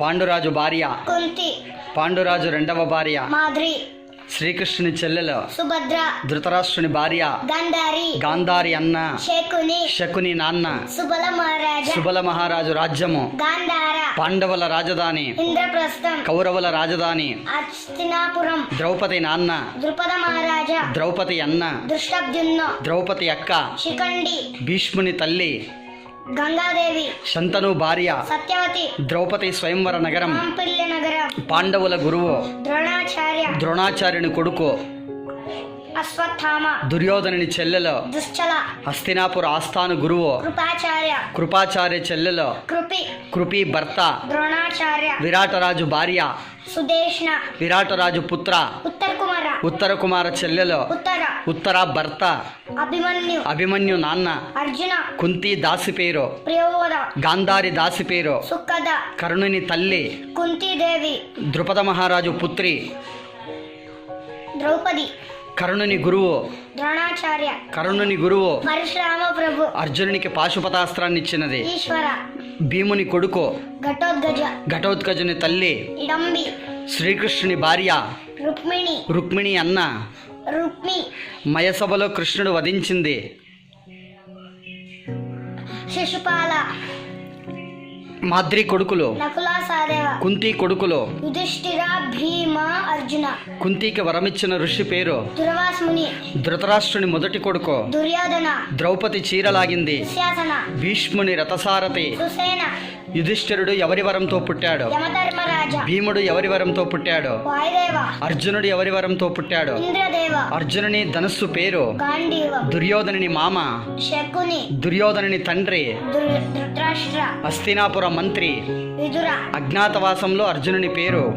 పాండురాజు భార్య. కుంతి. పాండురాజు రెండవ భార్య. మాద్రి శ్రీకృష్ణుని చెల్లెలు. సుభద్ర. ధృతరాష్ట్రుని భార్య. గంధారి. గాంధారి అన్న. శకుని. శకుని నాన్న. సుబల మహారాజా. సుబల మహారాజు రాజ్యము. గాంధార. పాండవుల రాజధాని. ఇంద్రప్రస్థం. కౌరవుల రాజధాని. అస్తినాపురం ద్రౌపది నాన్న. ద్రుపద మహారాజా. ద్రౌపది అన్న. దృష్టబ్దున్న ద్రౌపది అక్క. శిఖండి. భీష్ముని తల్లి. గంగాదేవి. శంతను భార్య సత్యవతి. ద్రౌపది స్వయంవర నగరం నగరం. పాండవుల గురువు ద్రోణాచార్య. ద్రోణాచార్యుని కొడుకు అశ్వత్థామ. దుర్యోధనుని చెల్లెలు దుశ్చల. హస్తినాపుర ఆస్థాను గురువు కృపాచార్య. కృపాచార్య చెల్లెలు కృపి. కృపి భర్త ద్రోణాచార్య. విరాటరాజు భార్య సుదేష్ణ. విరాటరాజు పుత్ర ఉత్తర కుమార ఉత్తర కుమార చెల్లెలు ఉత్తర. ఉత్తర భర్త. అభిమన్యు. అభిమన్యు నాన్న. అర్జున. కుంతి దాసి పేరు. ప్రియోద గాంధారి దాసి పేరు. సుఖద కరుణుని తల్లి. కుంతీదేవి. ద్రుపద మహారాజు పుత్రి. ద్రౌపది. కరుణుని గురువు. ద్రోణాచార్య. కరుణుని గురువు. పరశురామ ప్రభు అర్జునునికి పాశుపతాస్త్రాన్ని ఇచ్చినది ఈశ్వర. భీముని కొడుకు. ఘటోద్గజ. ఘటోత్కజుని తల్లి. ఇడంబి. శ్రీకృష్ణుని భార్య. రుక్మిణి. రుక్మిణి అన్న. మయసభలో కృష్ణుడు వధించింది. శిశుపాల. మాద్రి కొడుకులు. కుంతి కొడుకులు. యుధిష్ఠిర భీమ అర్జున. కుంతికి వరమిచ్చిన ఋషి పేరు. దుర్వాసుని ధృతరాష్ట్రుని మొదటి కొడుకు. దుర్యోధన. ద్రౌపది చీరలాగింది. భీష్ముని రథసారథి. సుసేన. యుధిష్ఠిరుడు ఎవరి వరంతో పుట్టాడు? భీముడు ఎవరి వరంతో పుట్టాడు? అర్జునుడు ఎవరి వరంతో పుట్టాడు? అర్జునుని ధనస్సు పేరు? దుర్యోధనుని మామ? శకుని. దుర్యోధనుని తండ్రి? హస్తినాపుర మంత్రి? అజ్ఞాతవాసంలో అర్జునుని పేరు?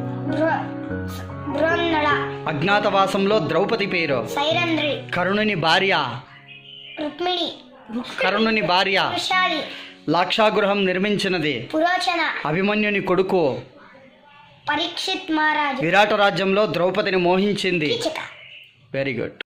అజ్ఞాతవాసంలో ద్రౌపది పేరు? కరుణుని భార్య? కరుణుని భార్య? లాక్షాగృహం నిర్మించినది. పురోచన. అభిమన్యుని కొడుకు పరీక్షిత్ మహారాజు. విరాట రాజ్యంలో ద్రౌపదిని మోహించింది. Very good